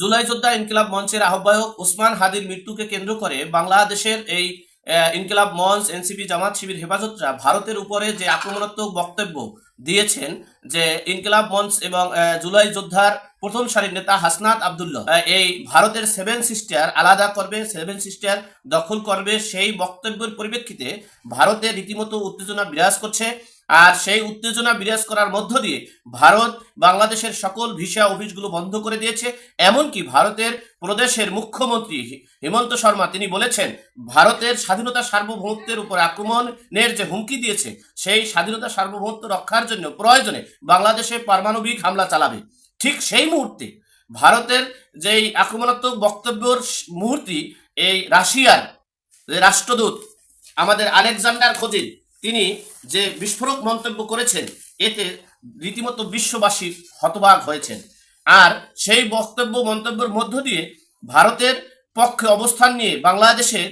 জুলাই যোদ্ধা ইনকিলাব মঞ্চের আহ্বায়ক উসমান হাদির মৃত্যুকে কেন্দ্র করে বাংলাদেশের এই ইনকিলাব মঞ্চ, এনসিপি জামাত শিবির হেফাজতরা ভারতের উপরে যে আক্রমণাত্মক বক্তব্য দিয়েছেন যে ইনকিলাব মঞ্চ এবং জুলাই যোদ্ধার প্রথম সারির নেতা হাসনাত আবদুল্লাহ এই ভারতের সেভেন সিস্টার আলাদা করবে, সেভেন সিস্টার দখল করবে সেই বক্তব্যের পরিপ্রেক্ষিতে ভারতে রীতিমতো উত্তেজনা বিরাজ করছে। আর সেই উত্তেজনা বিরাজ করার মধ্য দিয়ে ভারত বাংলাদেশের সকল ভিসা অফিসগুলো বন্ধ করে দিয়েছে। এমনকি ভারতের প্রদেশের মুখ্যমন্ত্রী হেমন্ত শর্মা, তিনি বলেছেন, ভারতের স্বাধীনতা সার্বভৌমত্বের উপর আক্রমণের যে হুমকি দিয়েছে, সেই স্বাধীনতা সার্বভৌমত্ব রক্ষার জন্য প্রয়োজনে বাংলাদেশে পারমাণবিক হামলা চালাবে। ঠিক সেই মুহূর্তে ভারতের যেই আক্রমণাত্মক বক্তব্যের মুহূর্তে, এই রাশিয়ার যে রাষ্ট্রদূত আমাদের আলেকজান্ডার খোজিন তিনি যে বিস্ফোরক মন্তব্য করেছেন, এতে রীতিমতো বিশ্ববাসী হতবাক হয়েছেন। আর সেই বক্তব্য, মন্তব্যের মধ্য দিয়ে ভারতের পক্ষে অবস্থান নিয়ে বাংলাদেশে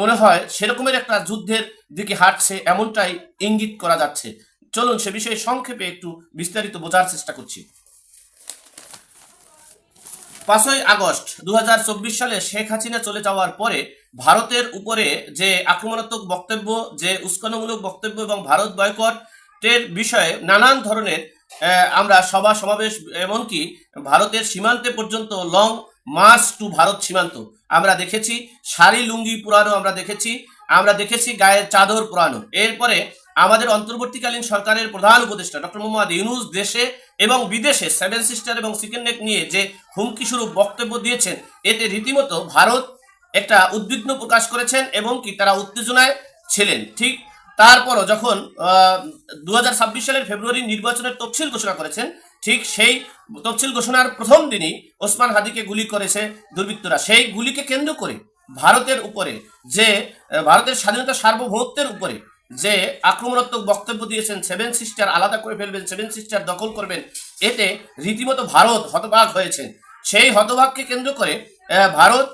মনে হয় সেরকমের একটা যুদ্ধের দিকে হাঁটছে, এমনটাই ইঙ্গিত করা যাচ্ছে। চলুন সে বিষয়ে সংক্ষেপে একটু বিস্তারিত বোঝার চেষ্টা করছি। পাঁচই আগস্ট দু হাজার চব্বিশ সালে শেখ হাসিনা চলে যাওয়ার পরে ভারতের উপরে যে আক্রমণাত্মক বক্তব্য, যে উস্কানোমূলক বক্তব্য এবং ভারত বয়কটের বিষয়ে নানান ধরনের আমরা সভা, সমাবেশ এমনকি ভারতের সীমান্তে পর্যন্ত লং মার্চ টু ভারত সীমান্ত আমরা দেখেছি। শাড়ি লুঙ্গি পুরানো আমরা দেখেছি। আমরা দেখেছি গায়ের চাদর পুরানো। এরপরে আমাদের অন্তর্বর্তীকালীন সরকারের প্রধান উপদেষ্টা ডক্টর মোহাম্মদ ইউনুস দেশে এবং বিদেশে সেভেন সিস্টার এবং চিকেন নেক নিয়ে যে হুমকি স্বরূপ বক্তব্য দিয়েছেন, এতে রীতিমতো ভারত একটা উদ্বিগ্ন প্রকাশ করেছেন এবং কি তারা উত্তেজনায় ছিলেন। ঠিক তারপরও যখন দু হাজার ছাব্বিশ সালের ফেব্রুয়ারি নির্বাচনের তফসিল ঘোষণা করেছেন, ঠিক সেই তফসিল ঘোষণার প্রথম দিনই ওসমান হাদিকে গুলি করেছে দুর্বৃত্তরা। সেই গুলিকে কেন্দ্র করে ভারতের উপরে যে ভারতের স্বাধীনতা সার্বভৌমত্বের উপরে যে আক্রমণাত্মক বক্তব্য দিয়েছেন, সেভেন সিস্টার আলাদা করে ফেলবেন, সেভেন সিস্টার দখল করবেন। এতে রীতিমতো ভারত হতবাক হয়েছেন সেই হতবাককে কেন্দ্র করে ভারত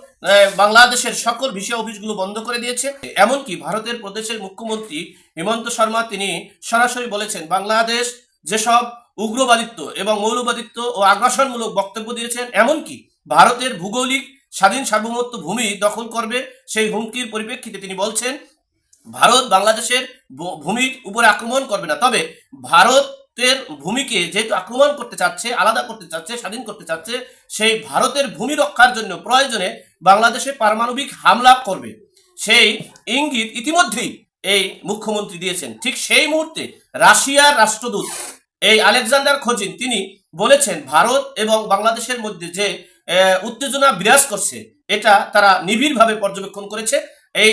বাংলাদেশের সকল ভিসা অফিসগুলো বন্ধ করে দিয়েছে। এমনকি ভারতের প্রদেশের মুখ্যমন্ত্রী হিমন্ত শর্মা তিনি সরাসরি বলেছেন, বাংলাদেশ যেসব উগ্রবাদিত্ব এবং মৌলবাদিত্ব ও আগ্রাসনমূলক বক্তব্য দিয়েছেন, এমনকি ভারতের ভূগোলিক স্বাধীন সার্বভৌমত্ব ভূমি দখল করবে সেই হুমকির পরিপ্রেক্ষিতে তিনি বলছেন ভারত বাংলাদেশের ভূমির উপরে আক্রমণ করবে না। তবে ভারতের ভূমিকে যেহেতু আক্রমণ করতে চাচ্ছে, আলাদা করতে চাচ্ছে, স্বাধীন করতে চাচ্ছে, সেই ভারতের ভূমি রক্ষার জন্য প্রয়োজনে বাংলাদেশে পারমাণবিক হামলা করবে। সেই ইঙ্গিত ইতিমধ্যেই এই মুখ্যমন্ত্রী দিয়েছেন। ঠিক সেই মুহূর্তে রাশিয়ার রাষ্ট্রদূত এই আলেকজান্ডার খোজিন, তিনি বলেছেন, ভারত এবং বাংলাদেশের মধ্যে যে উত্তেজনা বিরাজ করছে, এটা তারা নিবিড়ভাবে পর্যবেক্ষণ করেছে। এই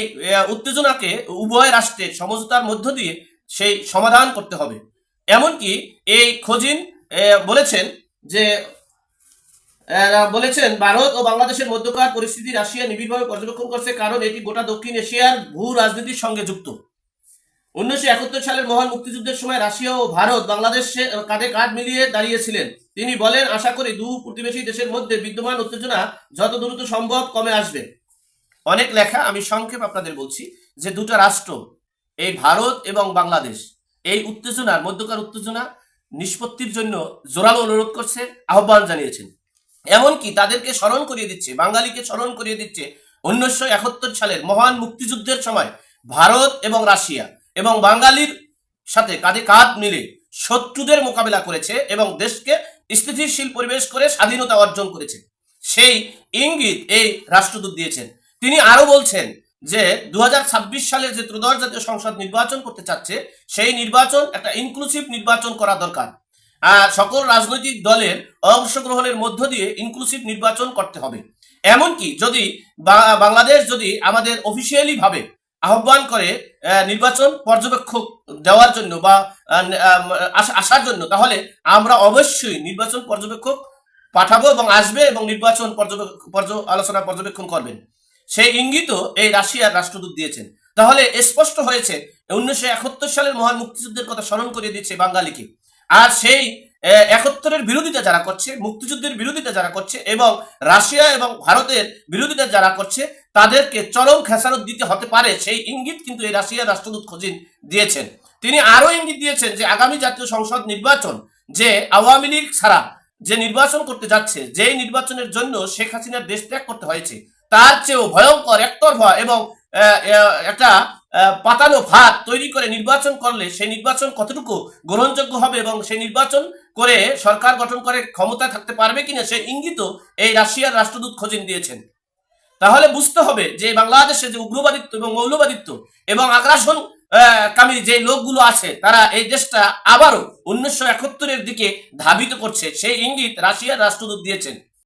উত্তেজনাকে উভয় রাষ্ট্রের সমঝোতার মধ্য দিয়ে সেই সমাধান করতে হবে। এমনকি এই খোজিন বলেছেন যে বলেছেন, ভারত ও বাংলাদেশের মধ্যকার পরিস্থিতি রাশিয়া নিবিড়ভাবে পর্যবেক্ষণ করছে কারণ এটি গোটা দক্ষিণ এশিয়ার ভূ রাজনীতির সঙ্গে যুক্ত। উনিশশো একাত্তর সালের মহান মুক্তিযুদ্ধের সময় রাশিয়া ও ভারত বাংলাদেশে কাঁধে কাঁধ মিলিয়ে দাঁড়িয়েছিলেন। তিনি বলেন, আশা করি দু প্রতিবেশী দেশের মধ্যে বিদ্যমান উত্তেজনা যত দ্রুত সম্ভব কমে আসবে। অনেক লেখা আমি সংক্ষেপ আপনাদের বলছি যে দুটো রাষ্ট্র, এই ভারত এবং বাংলাদেশ, এই উত্তেজনার মধ্যকার উত্তেজনা নিষ্পত্তির জন্য জোরালো অনুরোধ করছে, আহ্বান জানিয়েছেন। এমনকি তাদেরকে স্মরণ করিয়ে দিচ্ছে, বাঙালিকে স্মরণ করিয়ে দিচ্ছে উনিশশো একাত্তর সালের মহান মুক্তিযুদ্ধের সময় ভারত এবং রাশিয়া এবং বাঙালির সাথে কাঁধে কাঁধ মিলে শত্রুদের মোকাবেলা করেছে এবং দেশকে স্থিতিশীল পরিবেশ করে স্বাধীনতা অর্জন করেছে। সেই ইঙ্গিত এই রাষ্ট্রদূত দিয়েছেন। তিনি আরও বলছেন যে দু সালের যে ত্রয়োদশ জাতীয় সংসদ নির্বাচন করতে চাচ্ছে, সেই নির্বাচন একটা ইনক্লুসিভ নির্বাচন করা দরকার। আর সকল রাজনৈতিক দলের অংশগ্রহণের মধ্য দিয়ে ইনক্লুসিভ নির্বাচন করতে হবে। এমনকি যদি বাংলাদেশ যদি আমাদের অফিসিয়ালি ভাবে আহ্বান করে নির্বাচন পর্যবেক্ষক দেওয়ার জন্য বা আসার জন্য, তাহলে আমরা অবশ্যই নির্বাচন পর্যবেক্ষক পাঠাবো এবং আসবে এবং নির্বাচন পর্যবেক্ষক পর্য, আলোচনা পর্যবেক্ষণ করবেন। সেই ইঙ্গিতও এই রাশিয়ার রাষ্ট্রদূত দিয়েছেন। তাহলে স্পষ্ট হয়েছে, উনিশশো একাত্তর সালের মহান মুক্তিযুদ্ধের কথা স্মরণ করিয়ে দিচ্ছে বাঙালিকে আর সেই একাত্তরের বিরোধিতা যারা করছে, মুক্তিযুদ্ধের বিরোধিতা যারা করছে এবং রাশিয়া এবং ভারতের বিরোধিতা যারা করছে, তাদেরকে চরম খেসারত দিতে হতে পারে সেই ইঙ্গিত কিন্তু এই রাশিয়ার রাষ্ট্রদূত খোঁজিন দিয়েছেন। তিনি আরও ইঙ্গিত দিয়েছেন যে আগামী জাতীয় সংসদ নির্বাচন যে আওয়ামী লীগ ছাড়া যে নির্বাচন করতে যাচ্ছে যে নির্বাচনের জন্য শেখ হাসিনার দেশ ত্যাগ করতে হয়েছে তার চেয়েও ভয়ঙ্কর একতরফা এবং একটা পাতানো ভাত তৈরি করে নির্বাচন করলে সেই নির্বাচন কতটুকু গ্রহণযোগ্য হবে এবং সেই নির্বাচন করে সরকার গঠন করে ক্ষমতায় থাকতে পারবে কিনা সে ইঙ্গিত এই রাশিয়ার রাষ্ট্রদূত খোঁজেন দিয়েছেন তাহলে বুঝতে হবে যে বাংলাদেশে যে উগ্রবাদিত্ব এবং মৌলবাদিত্ব এবং আগ্রাসন কামী যে লোকগুলো আছে, তারা এই দেশটা আবারও উনিশশো একাত্তরের দিকে ধাবিত করছে, সেই ইঙ্গিত রাশিয়ার রাষ্ট্রদূত দিয়েছেন।